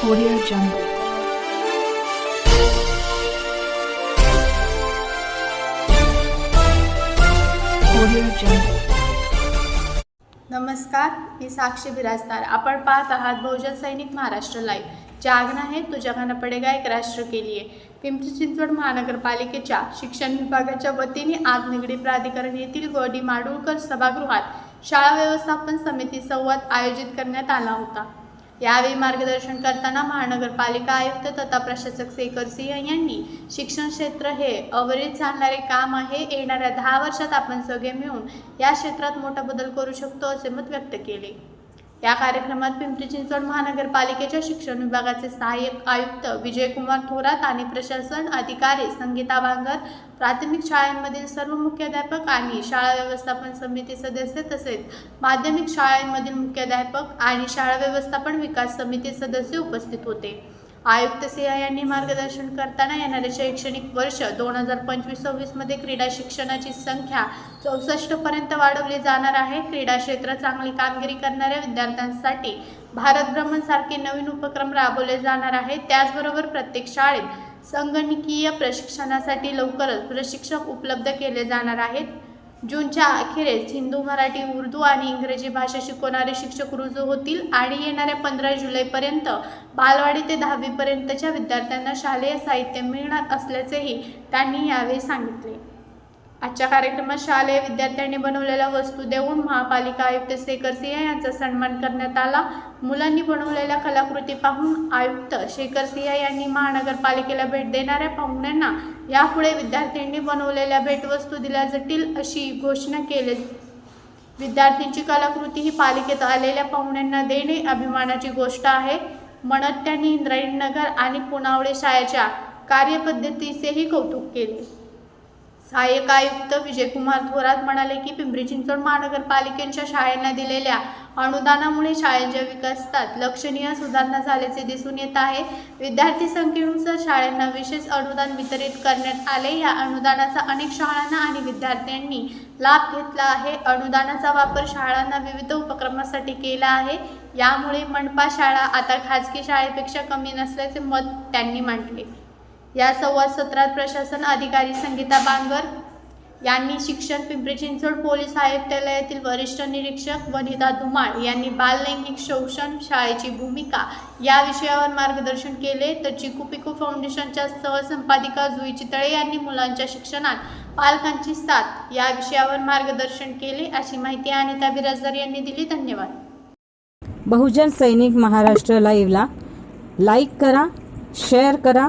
Audio Jungle. Audio Jungle. नमस्कार मी साक्षी बिराजदार आपण पाहत आहात बहुजन सैनिक महाराष्ट्र लाईव्ह जागना आहे तो जगाना पडेगा एक राष्ट्र के लिए पिंपरी चिंचवड महानगरपालिकेच्या शिक्षण विभागाच्या वतीने आज निगडी प्राधिकरण येथील गोडी माडुळकर सभागृहात शाळा व्यवस्थापन समिती संवाद आयोजित करण्यात आला होता यावेळी मार्गदर्शन करताना महानगरपालिका आयुक्त तथा प्रशासक शेखर सिंह यांनी शिक्षण क्षेत्र हे अवरित चालणारे काम आहे. येणाऱ्या दहा वर्षात आपण सगळे मिळून या क्षेत्रात मोठा बदल करू शकतो असे मत व्यक्त केले. या कार्यक्रमात पिंपरी चिंचवड महानगरपालिकेच्या शिक्षण विभागाचे सहाय्यक आयुक्त विजयकुमार थोरात आणि प्रशासन अधिकारी संगीता बांगर प्राथमिक शाळांमधील सर्व मुख्याध्यापक आणि शाळा व्यवस्थापन समिती सदस्य तसेच माध्यमिक शाळांमधील मुख्याध्यापक आणि शाळा व्यवस्थापन विकास समिती सदस्य उपस्थित होते. आयुक्त सिंह यांनी मार्गदर्शन करताना येणारे शैक्षणिक वर्ष दोन हजार पंचवीस सव्वीसमध्ये क्रीडा शिक्षणाची संख्या चौसष्टपर्यंत वाढवली जाणार आहे. क्रीडा क्षेत्रात चांगली कामगिरी करणाऱ्या विद्यार्थ्यांसाठी भारत भ्रमणसारखे नवीन उपक्रम राबवले जाणार आहेत त्याचबरोबर प्रत्येक शाळेत संगणकीय प्रशिक्षणासाठी लवकरच प्रशिक्षक उपलब्ध केले जाणार आहेत. जूनच्या अखेरीस हिंदू मराठी उर्दू आणि इंग्रजी भाषा शिकवणारे शिक्षक रुजू होतील आणि येणाऱ्या पंधरा जुलैपर्यंत बालवाडी ते दहावीपर्यंतच्या विद्यार्थ्यांना शालेय साहित्य मिळणार असल्याचेही त्यांनी यावेळी सांगितले. आजच्या कार्यक्रमात शालेय विद्यार्थ्यांनी बनवलेल्या वस्तू देऊन महापालिका आयुक्त शेखर सिंह यांचा सन्मान करण्यात आला. मुलांनी बनवलेल्या कलाकृती पाहून आयुक्त शेखर सिंह यांनी महानगरपालिकेला भेट देणाऱ्या पाहुण्यांना यापुढे विद्यार्थ्यांनी बनवलेल्या भेटवस्तू दिल्या जातील अशी घोषणा केली. विद्यार्थ्यांची कलाकृती ही पालिकेत आलेल्या पाहुण्यांना देणे अभिमानाची गोष्ट आहे. म्हणत त्यांनी इंद्रायणनगर आणि पुनावळे शाळेच्या कार्यपद्धतीचेही कौतुक केले. सहाय्यक आयुक्त विजयकुमार थोरात म्हणाले की पिंपरी चिंचवड महानगरपालिकेच्या शाळांना दिलेल्या अनुदानामुळे शाळेच्या विकासात लक्षणीय सुधारणा झाल्याचे दिसून येत आहे. विद्यार्थी संख्येनुसार शाळांना विशेष अनुदान वितरित करण्यात आले. या अनुदानाचा अनेक शाळांना आणि विद्यार्थ्यांनी लाभ घेतला आहे. अनुदानाचा वापर शाळांना विविध उपक्रमासाठी केला आहे. यामुळे मनपा शाळा आता खाजगी शाळेपेक्षा कमी नसल्याचे मत त्यांनी मांडले. या संवाद सत्रात प्रशासन अधिकारी संगीता बांगर यांनी शिक्षण पिंपरी चिंचवड पोलीस आयुक्तालयातील वरिष्ठ निरीक्षक वनिता धुमाळ यांनी बाललैंगिक शोषण शाळेची भूमिका या विषयावर मार्गदर्शन केले. तर चिकू पिकू फाउंडेशनच्या सहसंपादिका जुई चितळे यांनी मुलांच्या शिक्षणात पालकांची साथ या विषयावर मार्गदर्शन केले अशी माहिती अनिता बिराजदार यांनी दिली. धन्यवाद. बहुजन सैनिक महाराष्ट्र लाईव्हला लाईक करा शेअर करा